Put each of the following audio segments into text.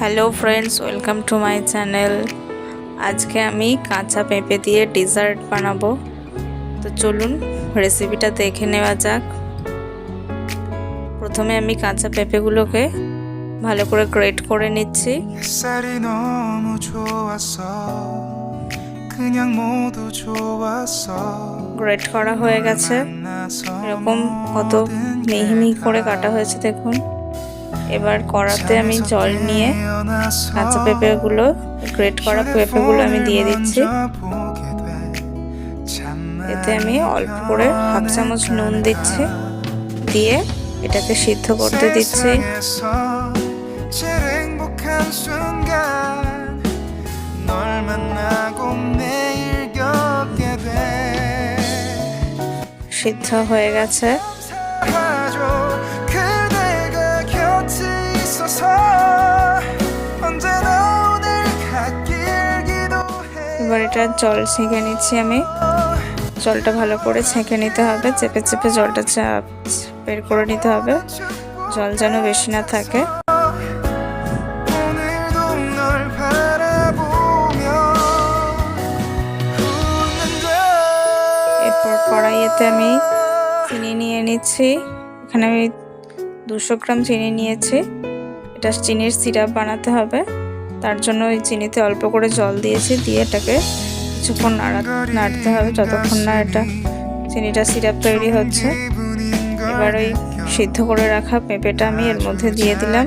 Hello friends welcome to my channel আজকে আমি কাঁচা পেঁপে দিয়ে ডিজার্ট বানাবো। তো চলুন রেসিপিটা দেখে নেওয়া যাক। প্রথমে আমি কাঁচা পেঁপেগুলোকে ভালো করে গ্রেট করে নিচ্ছি। গ্রেট করা হয়ে গেছে। এরকম কত মিহি মিহি করে কাটা হয়েছে দেখুন। এবার কড়াতে আমি জল নিয়ে কাঁচা পেঁপেগুলো গ্রেট করা পেঁপেগুলো আমি দিয়ে দিচ্ছি। এতে আমি অল্প করে হাফ চামচ নুন দিচ্ছি। দিয়ে এটাকে সিদ্ধ করতে দিচ্ছি। সিদ্ধ হয়ে গেছে। এবার এটা জল ছেঁকে নিচ্ছি আমি। জলটা ভালো করে ছেঁকে নিতে হবে। চেপে চেপে জলটা চাপ, বের করে নিতে হবে। জল যেন বেশি না থাকে। এরপর কড়াইয়েতে আমি চিনি নিয়ে নিচ্ছি। এখানে আমি দুশো গ্রাম চিনি নিয়েছি। এটা চিনির সিরাপ বানাতে হবে। তার জন্য ওই চিনিতে অল্প করে জল দিয়েছি, দিয়ে এটাকে কিছুক্ষণ নাড়া নাড়তে হবে যতক্ষণ না এটা চিনিটা সিরাপ তৈরি হচ্ছে। এবার ওই সিদ্ধ করে রাখা পেঁপেটা আমি এর মধ্যে দিয়ে দিলাম।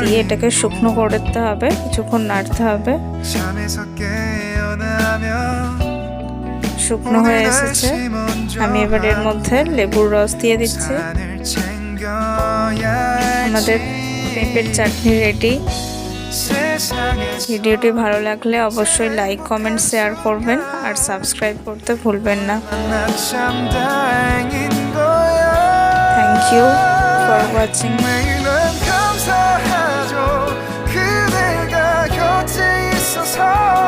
দিয়ে এটাকে শুকনো করতে হবে, কিছুক্ষণ নাড়তে হবে। শুকনো হয়ে এসেছে। আমি এবার এর মধ্যে লেবুর রস দিয়ে দিচ্ছি। আমাদের পেঁপের চাটনি রেডি ভিডিওটি ভালো লাগলে অবশ্যই লাইক কমেন্ট শেয়ার করবেন আর সাবস্ক্রাইব করতে ভুলবেন না। Thank you for watching my